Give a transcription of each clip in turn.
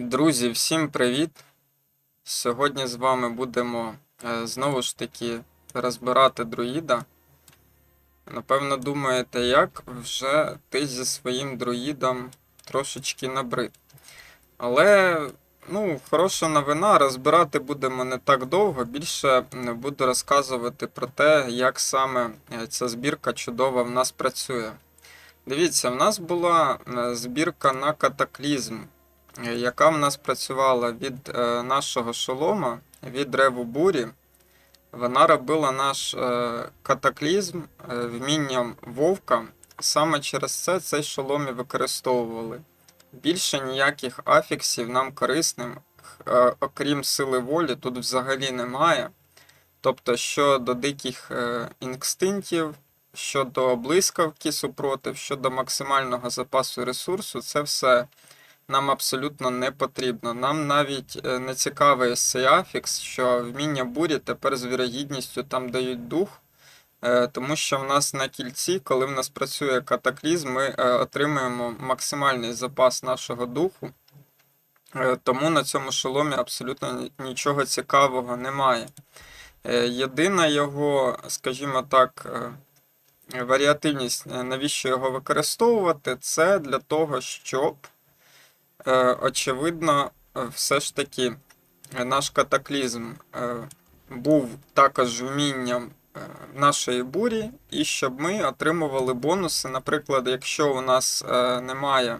Друзі, всім привіт! Сьогодні з вами будемо е, знову ж таки розбирати друїда. Напевно, думаєте, як вже ти зі своїм друїдом трошечки набрид. Але, ну, хороша новина, розбирати будемо не так довго. Більше буду розказувати про те, як саме е, ця збірка чудова в нас працює. Дивіться, в нас була е, збірка на катаклізм яка в нас працювала від е, нашого шолома, від реву бурі. Вона робила наш е, катаклізм е, вмінням вовка. Саме через це цей шолом і використовували. Більше ніяких афіксів нам корисним, окрім сили волі, тут взагалі немає. Тобто, щодо диких інстинктів, щодо блискавки супротив, щодо максимального запасу ресурсу, це все нам абсолютно не потрібно. Нам навіть е, не цікавий ось афікс, що вміння бурі тепер з вірогідністю там дають дух. е, Тому що в нас на кільці, коли в нас працює катаклізм, ми е, отримуємо максимальний запас нашого духу. Тому на цьому шоломі абсолютно нічого цікавого немає. Єдина його, скажімо так, варіативність, навіщо його використовувати, це для того, щоб очевидно, е, все ж таки е, наш катаклізм е, був також вмінням е, нашої бурі, і щоб ми отримували бонуси. Наприклад, якщо у нас е, немає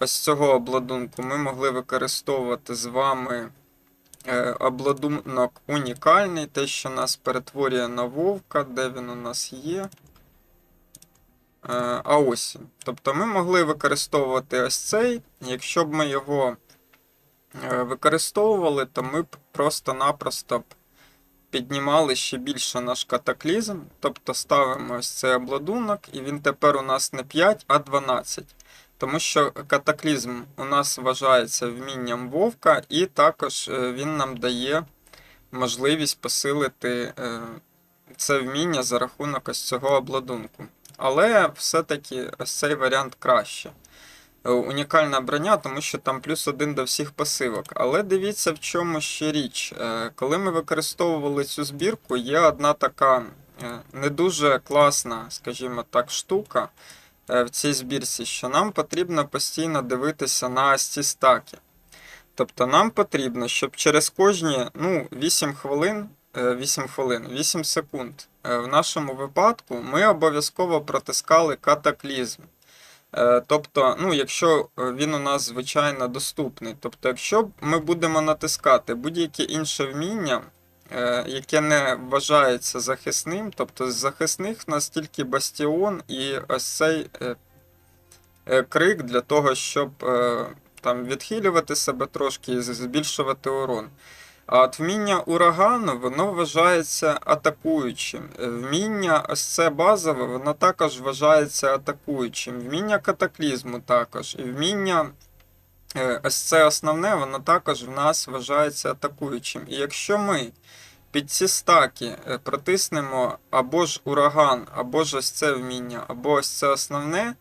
ось цього обладунку, ми могли використовувати з вами е, обладунок унікальний, те, що нас перетворює на вовка, де він у нас є. Е, А. Тобто ми могли використовувати ось цей. Якщо б ми його е, використовували, то ми б просто-напросто піднімали ще більше наш катаклізм. Тобто ставимо ось цей обладунок, і він тепер у нас не 5, а 12. Тому що катаклізм у нас вважається вмінням вовка, і також е, він нам дає можливість посилити це вміння за рахунок ось цього обладунку. Але все-таки цей варіант краще. Е, Унікальна броня, тому що там плюс один до всіх пасивок. Але дивіться, в чому ще річ. Е, Коли ми використовували цю збірку, є одна така е, не дуже класна, скажімо так, штука в цій збірці, що нам потрібно постійно дивитися на ці стаки. Тобто нам потрібно, щоб через кожні ну, 8 хвилин, 8 хвилин, 8 секунд е, в нашому випадку ми обов'язково протискали катаклізм. Е, Тобто, ну, якщо е, він у нас звичайно доступний. Тобто, якщо ми будемо натискати будь-яке інше вміння, е, яке не вважається захисним, тобто з захисних в нас тільки бастіон і ось цей е, е, крик для того, щоб е, там відхилювати себе трошки і збільшувати урон. А от вміння урагану, воно вважається атакуючим. Е, Вміння ось це базове, воно також вважається атакуючим. Вміння катаклізму також. І вміння е, це основне, воно також в нас вважається атакуючим. І якщо ми під ці стаки е, протиснемо або ж ураган, або ж ось це вміння, або ось це основне,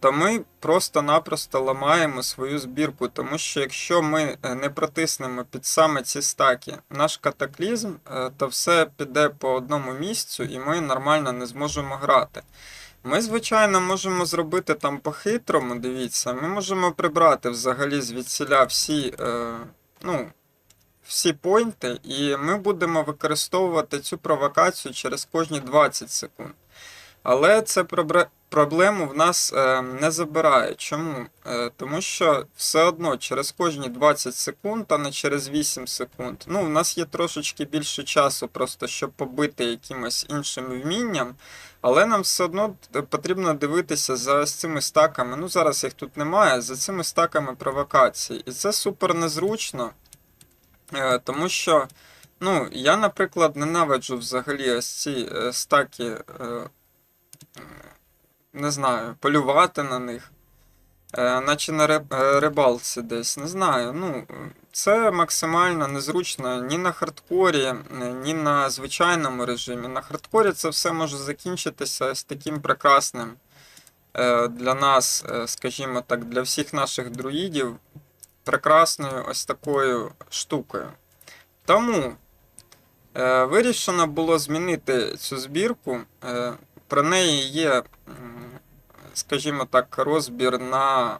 то ми просто-напросто ламаємо свою збірку, тому що якщо ми е, не протиснемо під саме ці стаки наш катаклізм, е, то все піде по одному місцю і ми нормально не зможемо грати. Ми, звичайно, можемо зробити там по-хитрому, дивіться, ми можемо прибрати взагалі звідсіля всі, е, ну, всі пойнти, і ми будемо використовувати цю провокацію через кожні 20 секунд. Але це проблему в нас е, не забирає. Чому? Е, тому що все одно через кожні 20 секунд, а не через 8 секунд. Ну, в нас є трошечки більше часу, просто щоб побити якимось іншим вмінням. Але нам все одно потрібно дивитися за цими стаками. Ну, зараз їх тут немає, за цими стаками провокацій. І це супер незручно, е, тому що. Ну, я, наприклад, ненавиджу взагалі ось ці стаки не знаю, полювати на них. Е, наче на е, рибалці десь. Не знаю. Ну, це максимально незручно ні на хардкорі, е, ні на звичайному режимі. На хардкорі це все може закінчитися з таким прекрасним для нас, скажімо так, для всіх наших друїдів. прекрасною ось такою штукою. Тому вирішено було змінити цю збірку. Про неї є, скажімо так, розбір на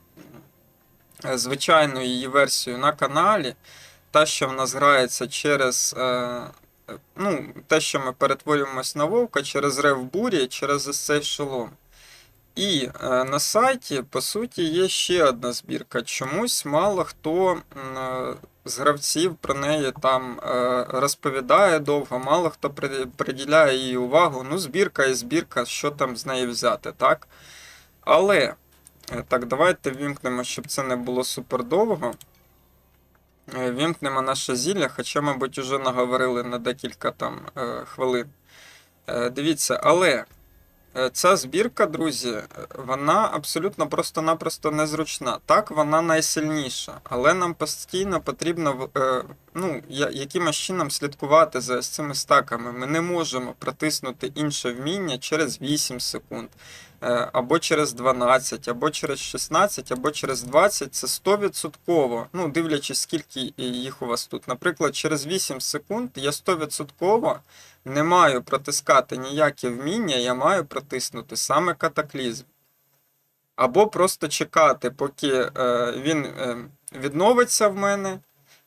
е, звичайну її версію на каналі. Та, що в нас грається через. Е, ну, те, що ми перетворюємось на вовка через рев бурі, через ось цей шолом. І е, на сайті, по суті, є ще одна збірка. Чомусь мало хто з гравців про неї там е, розповідає довго, мало хто приділяє їй увагу. Ну, збірка і збірка, що там з неї взяти, так? Але, е, так, давайте вімкнемо, щоб це не було супер довго. Е, Вімкнемо наше зілля, хоча, мабуть, уже наговорили на декілька там хвилин. Дивіться, але ця збірка, друзі, е, вона абсолютно просто-напросто незручна. Так, вона найсильніша, але нам постійно потрібно е, ну, якимось чином слідкувати за цими стаками. Ми не можемо протиснути інше вміння через 8 секунд, е, або через 12, або через 16, або через 20. Це 100%, ну, дивлячись, скільки їх у вас тут. Наприклад, через 8 секунд я 100% не маю протискати ніяке вміння, я маю протиснути саме катаклізм. Або просто чекати, поки е, він е, відновиться в мене,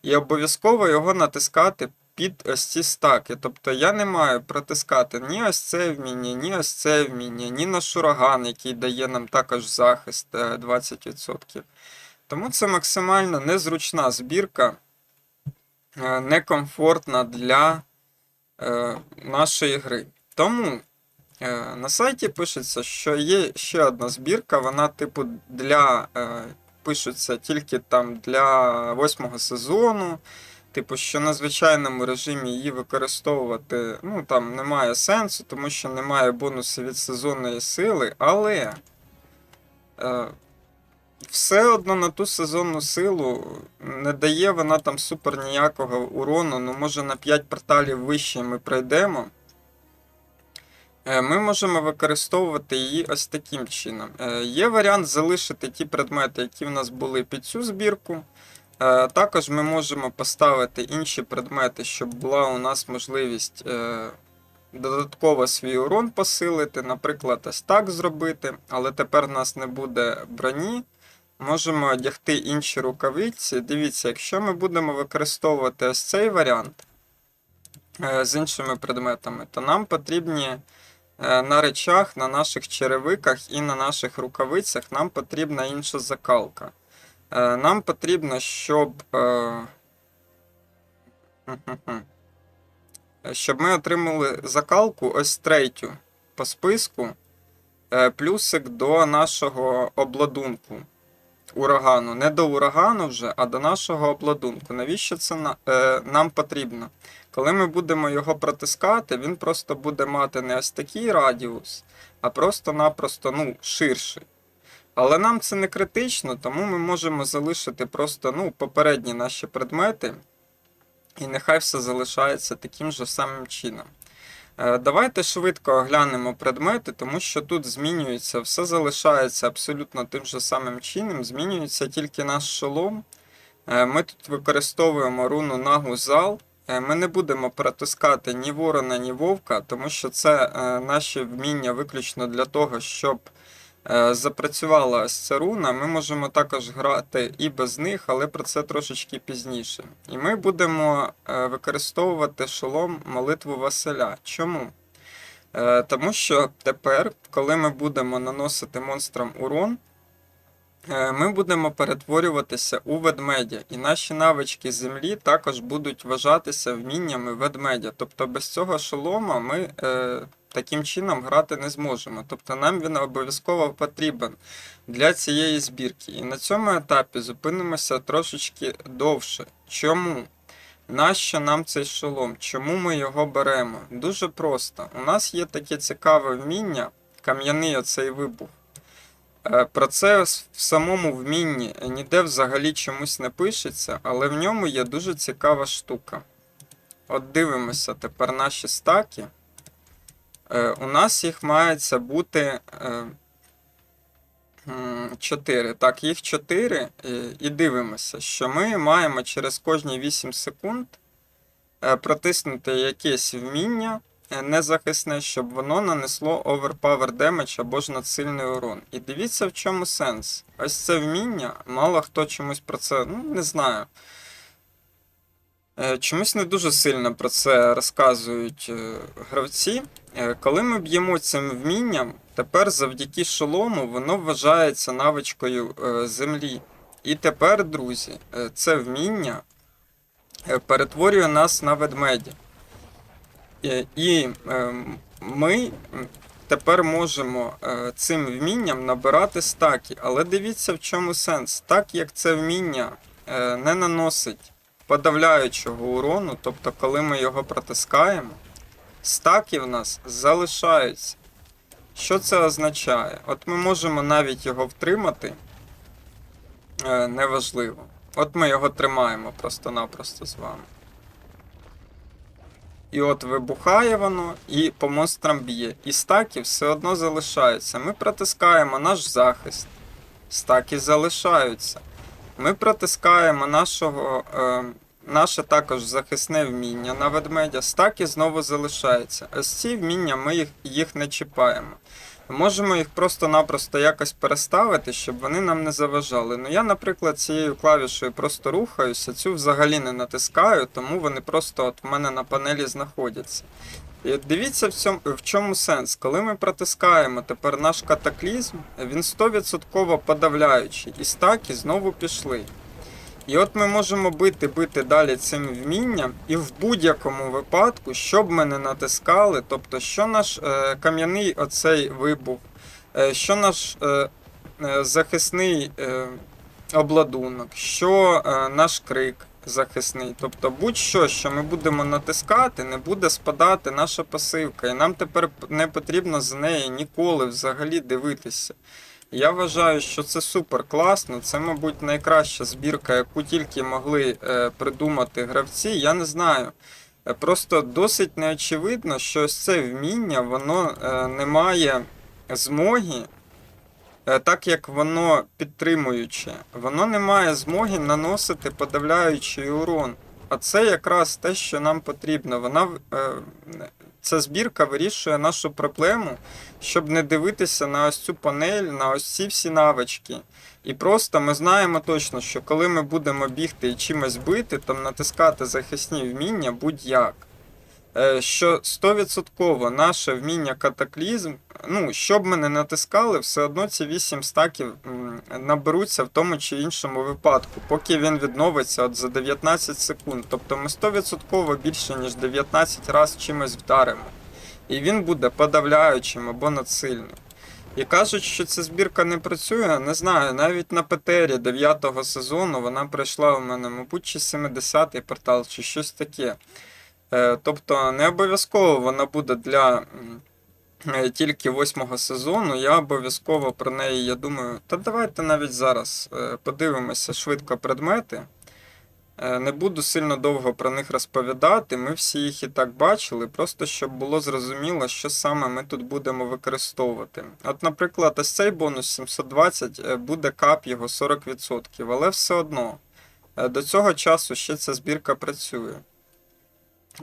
і обов'язково його натискати під ось ці стаки. Тобто я не маю протискати ні ось це вміння, ні ось це вміння, ні на шураган, який дає нам також захист е, 20%. Тому це максимально незручна збірка, е, некомфортна для е, нашої гри. Тому е, на сайті пишеться, що є ще одна збірка, вона, типу, для. Е, пишеться тільки там для восьмого сезону. Типу, що на звичайному режимі її використовувати ну, там немає сенсу, тому що немає бонусу від сезонної сили, але е, все одно на ту сезонну силу не дає вона там супер ніякого урону. Ну, може на 5 порталів вище ми пройдемо. Е, Ми можемо використовувати її ось таким чином. Е, Є варіант залишити ті предмети, які в нас були під цю збірку. Е, Також ми можемо поставити інші предмети, щоб була у нас можливість е, додатково свій урон посилити. Наприклад, ось так зробити, але тепер у нас не буде броні. Можемо одягти інші рукавиці. Дивіться, якщо ми будемо використовувати ось цей варіант е, з іншими предметами, то нам потрібні на речах, на наших черевиках і на наших рукавицях нам потрібна інша закалка. Е, Нам потрібно, щоб. е. Щоб ми отримали закалку ось третю по списку, е, плюсик до нашого обладунку урагану. Не до урагану вже, а до нашого обладунку. Навіщо це на- нам потрібно? Коли ми будемо його протискати, він просто буде мати не ось такий радіус, а просто-напросто ну, ширший. Але нам це не критично, тому ми можемо залишити просто ну, попередні наші предмети, і нехай все залишається таким же самим чином. Е, Давайте швидко оглянемо предмети, тому що тут змінюється, все залишається абсолютно тим же самим чином, змінюється тільки наш шолом. Е, Ми тут використовуємо руну нагу зал. Е, Ми не будемо протискати ні ворона, ні вовка, тому що це наші вміння виключно для того, щоб запрацювала ось руна. Ми можемо також грати і без них, але про це трошечки пізніше. І ми будемо е, використовувати шолом молитву Василя. Чому? Е, Тому що тепер, коли ми будемо наносити монстрам урон, е, ми будемо перетворюватися у ведмедя, і наші навички землі також будуть вважатися вміннями ведмедя. Тобто без цього шолома ми е, таким чином грати не зможемо. Тобто нам він обов'язково потрібен для цієї збірки. І на цьому етапі зупинимося трошечки довше. Чому? Нащо нам цей шолом? Чому ми його беремо? Дуже просто. У нас є таке цікаве вміння, кам'яний оцей вибух. Е, Про це в самому вмінні ніде взагалі чомусь не пишеться, але в ньому є дуже цікава штука. От дивимося тепер наші стаки. Е, У нас їх мається бути. е, 4. Так, їх 4. І дивимося, що ми маємо через кожні 8 секунд е, протиснути якесь вміння е, незахисне, щоб воно нанесло overpower damage або ж надсильний урон. І дивіться, в чому сенс. Ось це вміння, мало хто чомусь про це, ну, не знаю. Е, Чомусь не дуже сильно про це розказують е, гравці. Е, Коли ми б'ємо цим вмінням, тепер завдяки шолому воно вважається навичкою е, землі. І тепер, друзі, е, це вміння перетворює нас на ведмедя. Е, І е, ми тепер можемо цим вмінням набирати стаки. Але дивіться, в чому сенс. Так як це вміння не наносить подавляючого урону, тобто, коли ми його протискаємо, стаки в нас залишаються. Що це означає? От ми можемо навіть його втримати. Е, неважливо. От ми його тримаємо просто-напросто з вами. І от вибухає воно і по монстрам б'є. І стаки все одно залишаються. Ми протискаємо наш захист. Стаки залишаються. Ми протискаємо нашого, е, наше також захисне вміння на ведмедя. Стаки знову залишаються. Ось ці вміння ми їх, їх не чіпаємо. Можемо їх просто-напросто якось переставити, щоб вони нам не заважали. Ну я, наприклад, цією клавішою просто рухаюся, цю взагалі не натискаю, тому вони просто от в мене на панелі знаходяться. І дивіться в, цьому, в чому сенс. Коли ми протискаємо тепер наш катаклізм, він 100% подавляючий, і стаки знову пішли. І от ми можемо бити, бити далі цим вмінням, і в будь-якому випадку, що б ми не натискали, тобто, що наш е, кам'яний оцей вибух, е, що наш е, е, захисний е, обладунок, що е, наш крик захисний, тобто будь-що, що ми будемо натискати, не буде спадати наша пасивка, і нам тепер не потрібно з неї ніколи взагалі дивитися. Я вважаю, що це супер класно. Це, мабуть, найкраща збірка, яку тільки могли е, придумати гравці. Я не знаю. Е, Просто досить неочевидно, що ось це вміння, воно е, не має змоги, так як воно підтримуюче, воно не має змоги наносити подавляючий урон. А це якраз те, що нам потрібно. Вона ця збірка вирішує нашу проблему, щоб не дивитися на ось цю панель, на ось ці всі навички. І просто ми знаємо точно, що коли ми будемо бігти і чимось бити, там натискати захисні вміння будь-як. Е, Що 100% наше вміння катаклізм, ну, що б ми не натискали, все одно ці 8 стаків наберуться в тому чи іншому випадку, поки він відновиться от за 19 секунд. Тобто ми 100% більше, ніж 19 разів чимось вдаримо. І він буде подавляючим або надсильним. І кажуть, що ця збірка не працює, не знаю, навіть на ПТРі 9 сезону вона пройшла у мене, мабуть, чи 70-й портал, чи щось таке. Е, Тобто не обов'язково вона буде для е, тільки восьмого сезону. Я обов'язково про неї, я думаю, та давайте навіть зараз е, подивимося швидко предмети. Не буду сильно довго про них розповідати. Ми всі їх і так бачили, просто щоб було зрозуміло, що саме ми тут будемо використовувати. От, наприклад, ось цей бонус 720 е, буде кап його 40%, але все одно до цього часу ще ця збірка працює.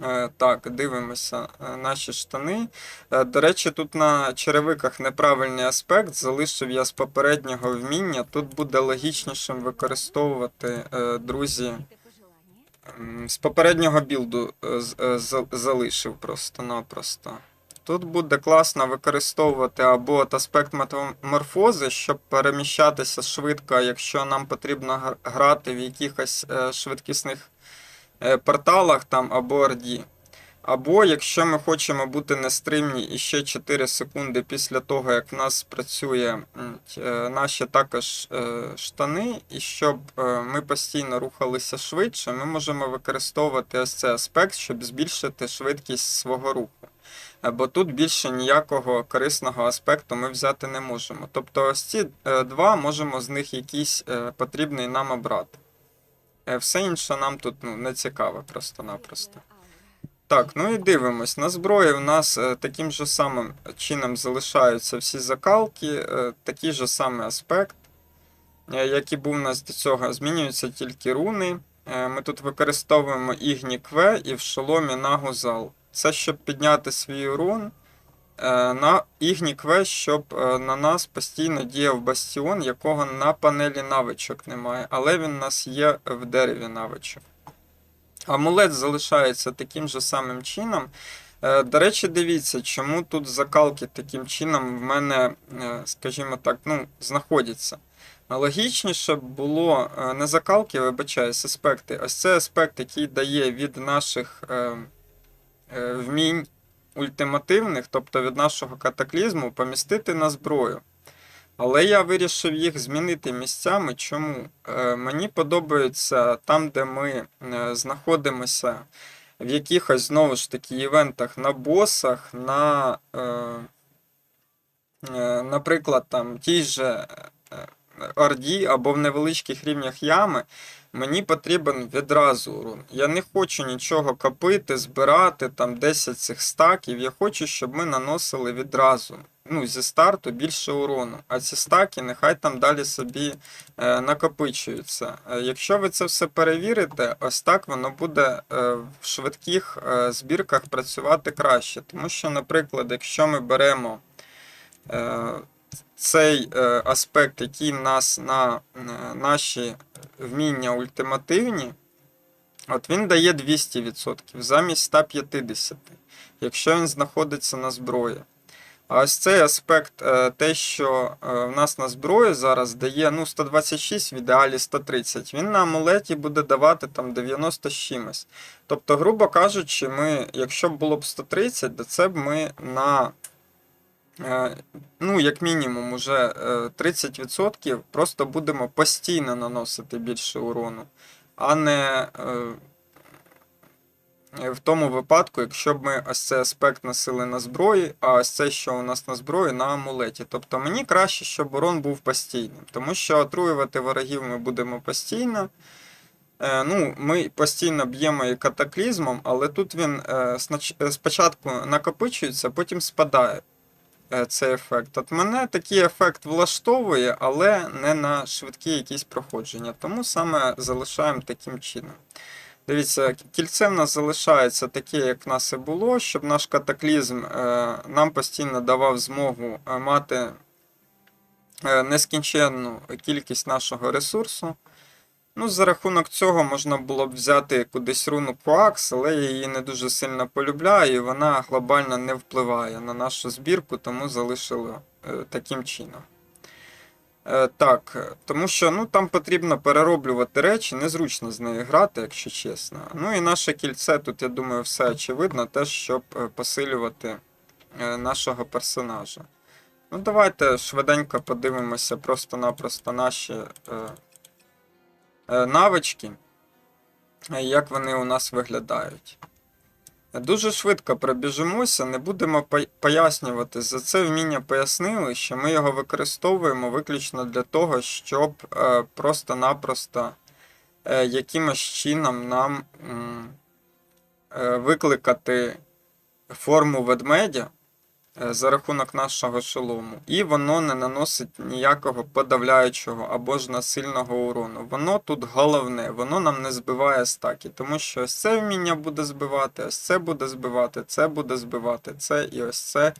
Е, Так, дивимося е, наші штани. Е, До речі, тут на черевиках неправильний аспект. Залишив я з попереднього вміння. Тут буде логічнішим використовувати, друзі. З попереднього білду залишив просто-напросто. Тут буде класно використовувати або аспект метаморфози, щоб переміщатися швидко, якщо нам потрібно грати в якихось швидкісних порталах там або RD. Або якщо ми хочемо бути нестримні і ще 4 секунди після того, як в нас працює е, наші також е, штани, і щоб е, ми постійно рухалися швидше, ми можемо використовувати ось цей аспект, щоб збільшити швидкість свого руху. Е, Бо тут більше ніякого корисного аспекту ми взяти не можемо. Тобто ось ці е, два можемо з них якийсь е, потрібний нам обрати. Е, Все інше нам тут ну, не цікаво просто-напросто. Так, ну і дивимось. На зброї в нас е, таким же самим чином залишаються всі закалки, е, такий же самий аспект, як і був у нас до цього. Змінюються тільки руни. Ми тут використовуємо Ігні Кве і в шоломі Нагузал. Це щоб підняти свій урон. Е, На Ігні Кве, щоб е, на нас постійно діяв бастіон, якого на панелі навичок немає, але він у нас є в дереві навичок. Амулет залишається таким же самим чином. Е, До речі, дивіться, чому тут закалки таким чином в мене, скажімо так, ну, знаходяться. Логічніше було не закалки, вибачаюсь, аспекти. Ось це аспект, який дає від наших вмінь ультимативних, тобто від нашого катаклізму, помістити на зброю. Але я вирішив їх змінити місцями. Чому? Е, мені подобається там, де ми е, знаходимося в якихось знову ж таки івентах на босах, на, е, наприклад, там тій же Орді або в невеличких рівнях ями, мені потрібен відразу урон. Я не хочу нічого копити, збирати там 10 цих стаків. Я хочу, щоб ми наносили відразу. Ну, зі старту більше урону. А ці стаки нехай там далі собі е, накопичуються. Е, якщо ви це все перевірите, ось так воно буде е, в швидких е, збірках працювати краще. Тому що, наприклад, якщо ми беремо е, цей е, аспект, який нас на е, наші вміння ультимативні, от він дає 200% замість 150, якщо він знаходиться на зброї. А ось цей аспект, е, те, що в нас на зброї зараз дає ну, 126, в ідеалі 130, він на амулеті буде давати там 90 з чимось. Тобто, грубо кажучи, ми, якщо було б 130, то це б ми на ну, як мінімум, уже е, 30% просто будемо постійно наносити більше урону, а не е, в тому випадку, якщо б ми ось цей аспект носили на зброї, а ось це, що у нас на зброї, на амулеті. Тобто мені краще, щоб урон був постійним, тому що отруювати ворогів ми будемо постійно. Е, Ну, Ми постійно б'ємо і катаклізмом, але тут він е, спочатку накопичується, потім спадає е, цей ефект. От мене такий ефект влаштовує, але не на швидкі якісь проходження. Тому саме залишаємо таким чином. Дивіться, кільце в нас залишається таке, як в нас і було, щоб наш катаклізм е, нам постійно давав змогу е, мати е, нескінченну кількість нашого ресурсу. Ну, за рахунок цього можна було б взяти кудись руну Коакс, але я її не дуже сильно полюбляю, і вона глобально не впливає на нашу збірку, тому залишили е, таким чином. Е, так, тому що ну, там потрібно перероблювати речі, незручно з нею грати, якщо чесно. Ну і наше кільце, тут, я думаю, все очевидно, теж щоб е, посилювати нашого персонажа. Ну, давайте швиденько подивимося просто-напросто наші. Е, навички, е, як вони у нас виглядають. Дуже швидко пробіжимося, не будемо пояснювати. За це вміння пояснили, що ми його використовуємо виключно для того, щоб е, просто-напросто якимось чином нам викликати форму ведмедя за рахунок нашого шолому, і воно не наносить ніякого подавляючого або ж насильного урону. Воно тут головне, воно нам не збиває стаки, тому що ось це вміння буде збивати, ось це буде збивати, це буде збивати, це і ось це,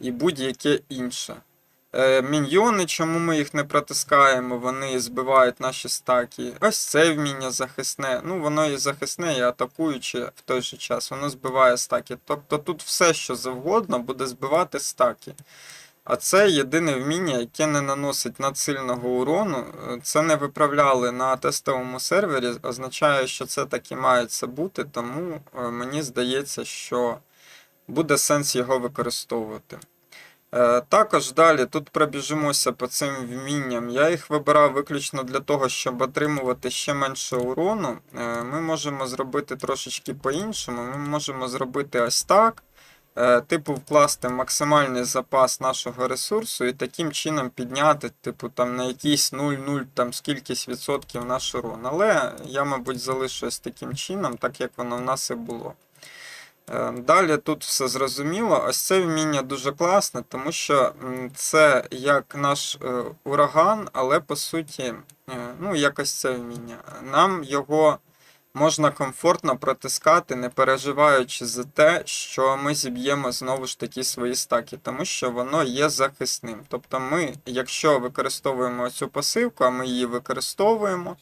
і будь-яке інше. Е, Міньйони, чому ми їх не протискаємо, вони збивають наші стаки. Ось це вміння захисне. Ну, воно і захисне, і атакуюче в той же час, воно збиває стаки. Тобто тут все, що завгодно, буде збивати стаки. А це єдине вміння, яке не наносить надсильного урону. Е, Це не виправляли на тестовому сервері, означає, що це так і має бути, тому е, мені здається, що буде сенс його використовувати. Е, Також далі тут пробіжимося по цим вмінням. Я їх вибирав виключно для того, щоб отримувати ще менше урону. Е, Ми можемо зробити трошечки по-іншому. Ми можемо зробити ось так. Е, Типу, вкласти максимальний запас нашого ресурсу і таким чином підняти, типу, там на якийсь 0,0 там скількись відсотків наш урон. Але я, мабуть, залишу ось таким чином, так як воно в нас і було. Е, Далі тут все зрозуміло. Ось це вміння дуже класне, тому що це як наш е, ураган, але по суті, е, ну, якось це вміння. Нам його можна комфортно протискати, не переживаючи за те, що ми зіб'ємо знову ж таки свої стаки, тому що воно є захисним. Тобто, ми, якщо використовуємо цю пасивку, а ми її використовуємо.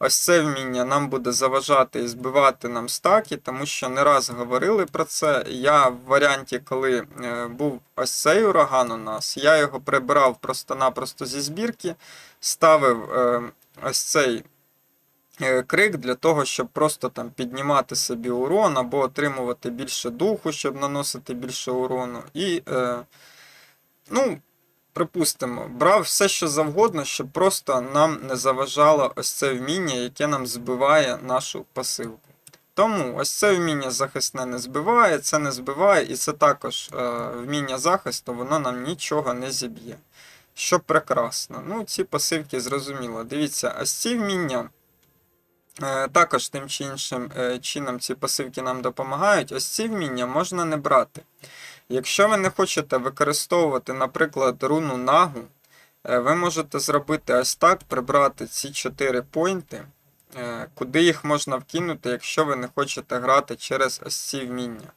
Ось це вміння нам буде заважати і збивати нам стаки, тому що не раз говорили про це. Я в варіанті, коли е, був ось цей ураган у нас, я його прибирав просто-напросто зі збірки, ставив е, ось цей е, крик для того, щоб просто там піднімати собі урон або отримувати більше духу, щоб наносити більше урону. І, ну, припустимо, брав все, що завгодно, щоб просто нам не заважало ось це вміння, яке нам збиває нашу пасивку. Тому ось це вміння захисне не збиває, це не збиває, і це також е, вміння захисту, воно нам нічого не зіб'є. Що прекрасно. Ну, ці пасивки зрозуміло. Дивіться, ось ці вміння. Е, Також тим чи іншим е, чином ці пасивки нам допомагають. Ось ці вміння можна не брати. Якщо ви не хочете використовувати, наприклад, руну нагу, е, ви можете зробити ось так, прибрати ці 4 пойнти, е, куди їх можна вкинути, якщо ви не хочете грати через ось ці вміння.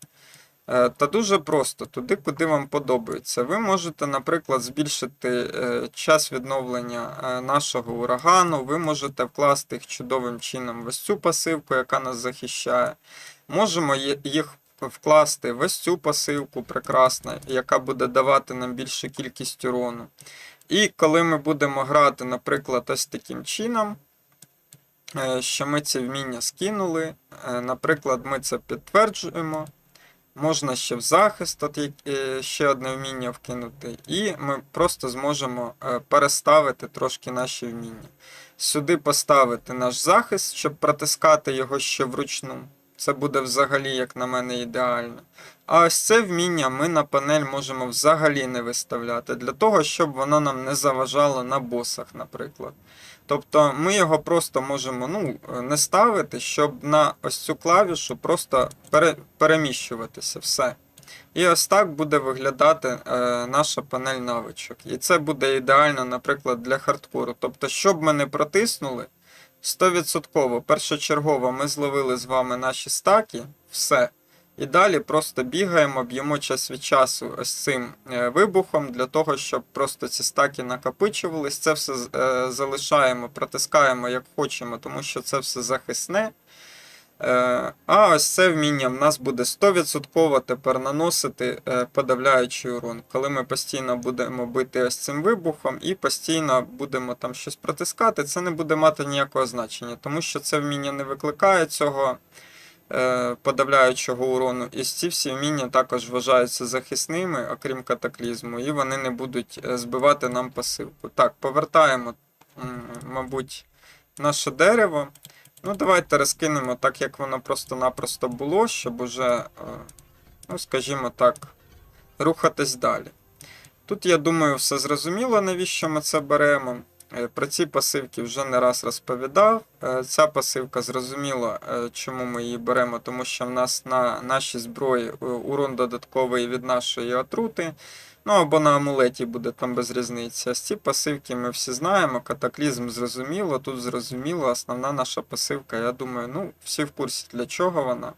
Е, Та дуже просто, туди, куди вам подобається. Ви можете, наприклад, збільшити е, час відновлення е, нашого урагану, ви можете вкласти їх чудовим чином в ось цю пасивку, яка нас захищає. Можемо їх вкласти в ось цю пасивку прекрасно, яка буде давати нам більшу кількість урону. І коли ми будемо грати, наприклад, ось таким чином, що ми ці вміння скинули, наприклад, ми це підтверджуємо. Можна ще в захист, от е, ще одне вміння вкинути, і ми просто зможемо е, переставити трошки наші вміння. Сюди поставити наш захист, щоб протискати його ще вручну. Це буде взагалі, як на мене, ідеально. А ось це вміння ми на панель можемо взагалі не виставляти, для того, щоб воно нам не заважало на босах, наприклад. Тобто ми його просто можемо ну, не ставити, щоб на ось цю клавішу просто пере, переміщуватися. Все. І ось так буде виглядати е, наша панель навичок. І це буде ідеально, наприклад, для хардкору. Тобто, щоб ми не протиснули, 100% першочергово ми зловили з вами наші стаки, все. І далі просто бігаємо, б'ємо час від часу ось цим е, вибухом для того, щоб просто ці стаки накопичувались. Це все е, залишаємо, протискаємо як хочемо, тому що це все захисне. Е, А ось це вміння в нас буде 100% тепер наносити подавляючий урон, коли ми постійно будемо бити ось цим вибухом і постійно будемо там щось протискати, це не буде мати ніякого значення, тому що це вміння не викликає цього подавляючого урону. І ці всі вміння також вважаються захисними, окрім катаклізму, і вони не будуть е, збивати нам пасивку. Так, повертаємо, мабуть, наше дерево. Ну, давайте розкинемо так, як воно просто-напросто було, щоб уже, е, ну, скажімо так, рухатись далі. Тут, я думаю, все зрозуміло, навіщо ми це беремо. Е, Про ці пасивки вже не раз розповідав. Е, Ця пасивка зрозуміла, е, чому ми її беремо, тому що в нас на нашій зброї урон додатковий від нашої отрути. Ну або на амулеті буде там без різниці. А ці пасивки ми всі знаємо. Катаклізм зрозуміло, тут зрозуміло. Основна наша пасивка, я думаю, ну, всі в курсі для чого вона.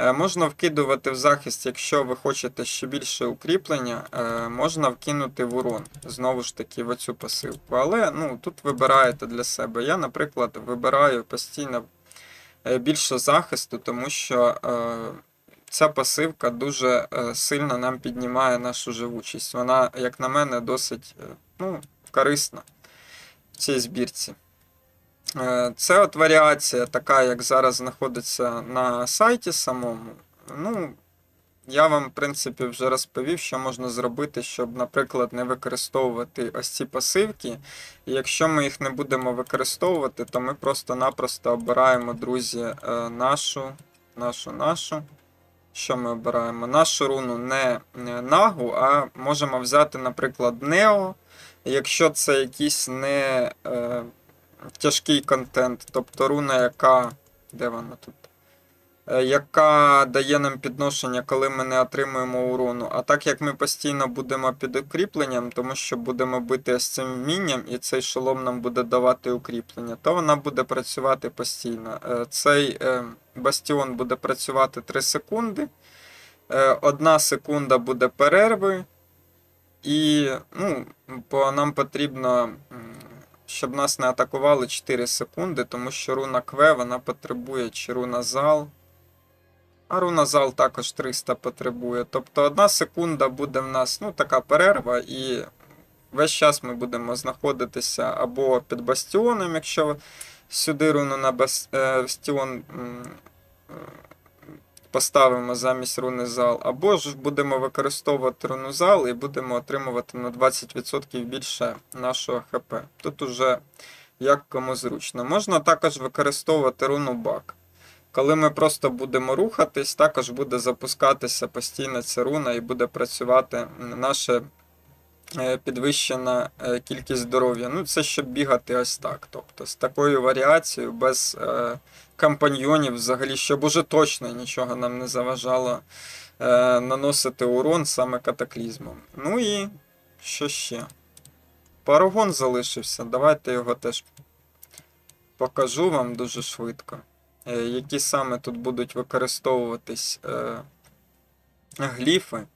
Е, Можна вкидувати в захист, якщо ви хочете ще більше укріплення, е, можна вкинути в урон. Знову ж таки, в оцю пасивку. Але ну, тут вибираєте для себе. Я, наприклад, вибираю постійно е, більше захисту, тому що ця пасивка дуже сильно нам піднімає нашу живучість. Вона, як на мене, досить ну, корисна в цій збірці. Е, Це от варіація, така, як зараз знаходиться на сайті самому. Ну, я вам, в принципі, вже розповів, що можна зробити, щоб, наприклад, не використовувати ось ці пасивки. І якщо ми їх не будемо використовувати, то ми просто-напросто обираємо, друзі, е, нашу, нашу, нашу. Що ми обираємо? Нашу руну не нагу, а можемо взяти, наприклад, Нео. Якщо це якийсь не е, тяжкий контент, тобто руна, яка. Де вона тут? е, яка дає нам підношення, коли ми не отримуємо урону. А так як ми постійно будемо під укріпленням, тому що будемо бити з цим вмінням, і цей шолом нам буде давати укріплення, то вона буде працювати постійно. Е, Цей е, бастіон буде працювати 3 секунди. Одна секунда буде перерви. І ну, по нам потрібно, щоб нас не атакували 4 секунди, тому що руна Кве вона потребує чи руна зал. А руна зал також 300 потребує. Тобто одна секунда буде в нас ну, така перерва, і весь час ми будемо знаходитися або під бастіоном, якщо сюди руну на е, бастіон поставимо замість руни зал, або ж будемо використовувати руну зал і будемо отримувати на 20% більше нашого ХП. Тут уже як кому зручно. Можна також використовувати руну бак. Коли ми просто будемо рухатись, також буде запускатися постійно ця руна і буде працювати наша е, підвищена е, кількість здоров'я. Ну, це щоб бігати ось так. Тобто з такою варіацією, без е, компаньйонів, взагалі, щоб уже точно нічого нам не заважало е, наносити урон саме катаклізмом. Ну і що ще? Парагон залишився. Давайте його теж покажу вам дуже швидко. Е, Які саме тут будуть використовуватись е, гліфи.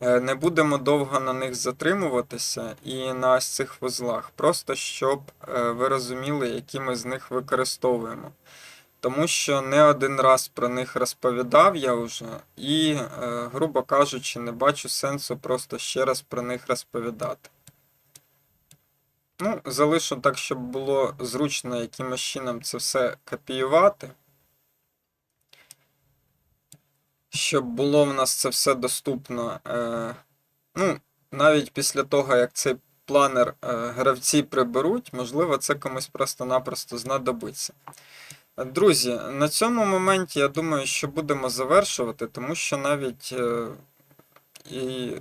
Е, Не будемо довго на них затримуватися і на ось цих вузлах, просто щоб е, ви розуміли, які ми з них використовуємо. Тому що не один раз про них розповідав я вже, і, е, грубо кажучи, не бачу сенсу просто ще раз про них розповідати. Ну, залишу так, щоб було зручно якимось чином це все копіювати. Щоб було в нас це все доступно. Е, ну, навіть після того, як цей планер е, гравці приберуть, можливо, це комусь просто-напросто знадобиться. Друзі, на цьому моменті я думаю, що будемо завершувати, тому що навіть е, і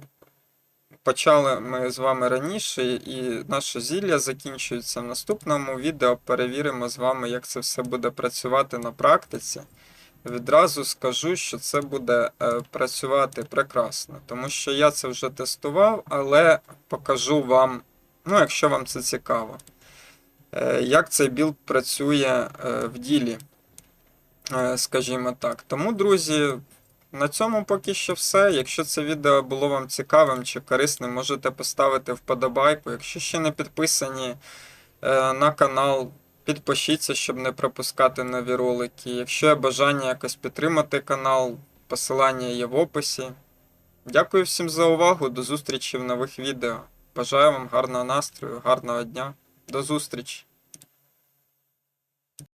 почали ми з вами раніше, і наше зілля закінчується. В наступному відео перевіримо з вами, як це все буде працювати на практиці. Відразу скажу, що це буде е, працювати прекрасно, тому що я це вже тестував, але покажу вам, ну, якщо вам це цікаво, як цей білд працює е, в ділі, е, скажімо так. Тому, друзі, на цьому поки що все. Якщо це відео було вам цікавим чи корисним, можете поставити вподобайку. Якщо ще не підписані е, на канал, підпишіться, щоб не пропускати нові ролики. Якщо є бажання якось підтримати канал, посилання є в описі. Дякую всім за увагу. До зустрічі в нових відео. Бажаю вам гарного настрою, гарного дня. До зустрічі!